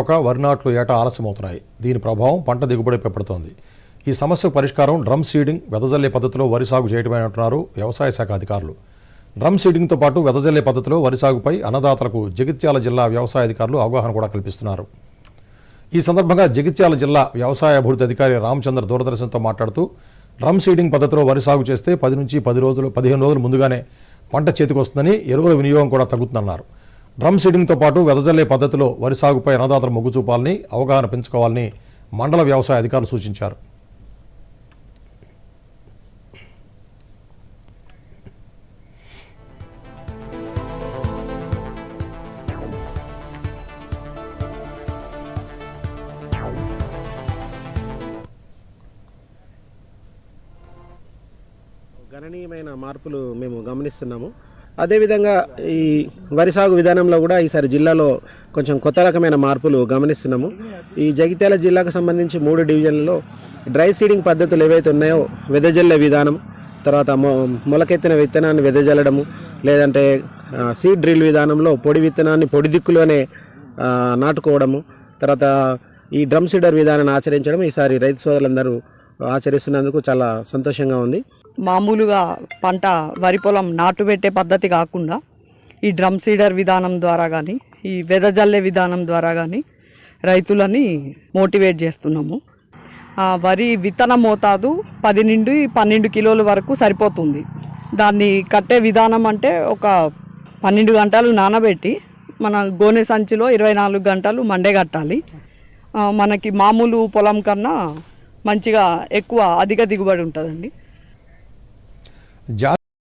ఒక వరి నాట్లు ఏటా ఆలస్యమవుతున్నాయి. దీని ప్రభావం పంట దిగుబడిపై పడుతోంది. ఈ సమస్యకు పరిష్కారం డ్రమ్ సీడింగ్ వెదజల్లే పద్ధతిలో వరి సాగు చేయడమే అంటున్నారు వ్యవసాయ శాఖ అధికారులు. డ్రమ్ సీడింగ్తో పాటు వెదజల్లే పద్ధతిలో వరి సాగుపై అన్నదాతలకు జగిత్యాల జిల్లా వ్యవసాయ అధికారులు అవగాహన కూడా కల్పిస్తున్నారు. ఈ సందర్భంగా జగిత్యాల జిల్లా వ్యవసాయ అభివృద్ధి అధికారి రామచంద్ర దూరదర్శన్తో మాట్లాడుతూ డ్రమ్ సీడింగ్ పద్ధతిలో వరి సాగు చేస్తే పది నుంచి పది రోజులు పదిహేను రోజులు ముందుగానే పంట చేతికి వస్తుందని ఎరువుల వినియోగం కూడా తగ్గుతుందన్నారు. డ్రమ్ సీడింగ్తో పాటు వెదజల్లే పద్ధతిలో వరి సాగుపై అన్నదాతలు మొగ్గు చూపాలని అవగాహన పెంచుకోవాలని మండల వ్యవసాయ అధికారులు సూచించారు. గణనీయమైన మార్పులు మేము గమనిస్తున్నాము. అదేవిధంగా ఈ వరి సాగు విధానంలో కూడా ఈసారి జిల్లాలో కొంచెం కొత్త రకమైన మార్పులు గమనిస్తున్నాము. ఈ జగిత్యాల జిల్లాకు సంబంధించి మూడు డివిజన్లలో డ్రై సీడింగ్ పద్ధతులు ఏవైతే ఉన్నాయో వెదజల్లే విధానం తర్వాత మొ మొలకెత్తిన విత్తనాన్ని వెదజల్లడము లేదంటే సీడ్ డ్రిల్ విధానంలో పొడి విత్తనాన్ని పొడి దిక్కులోనే నాటుకోవడము తర్వాత ఈ డ్రమ్ సీడర్ విధానాన్ని ఆచరించడం ఈసారి రైతు సోదరులందరూ ఆచరిస్తున్నందుకు చాలా సంతోషంగా ఉంది. మామూలుగా పంట వరి పొలం నాటు పెట్టే పద్ధతి కాకుండా ఈ డ్రమ్ సీడర్ విధానం ద్వారా కానీ ఈ వెదజల్లే విధానం ద్వారా కానీ రైతులని మోటివేట్ చేస్తున్నాము. వరి విత్తన మోతాదు పది నుండి పన్నెండు కిలోల వరకు సరిపోతుంది. దాన్ని కట్టే విధానం అంటే ఒక పన్నెండు గంటలు నానబెట్టి మన గోనె సంచిలో ఇరవై నాలుగు గంటలు మండే కట్టాలి. మనకి మామూలు పొలం కన్నా మంచిగా ఎక్కువ అధిక దిగుబడి ఉంటుందండి. జా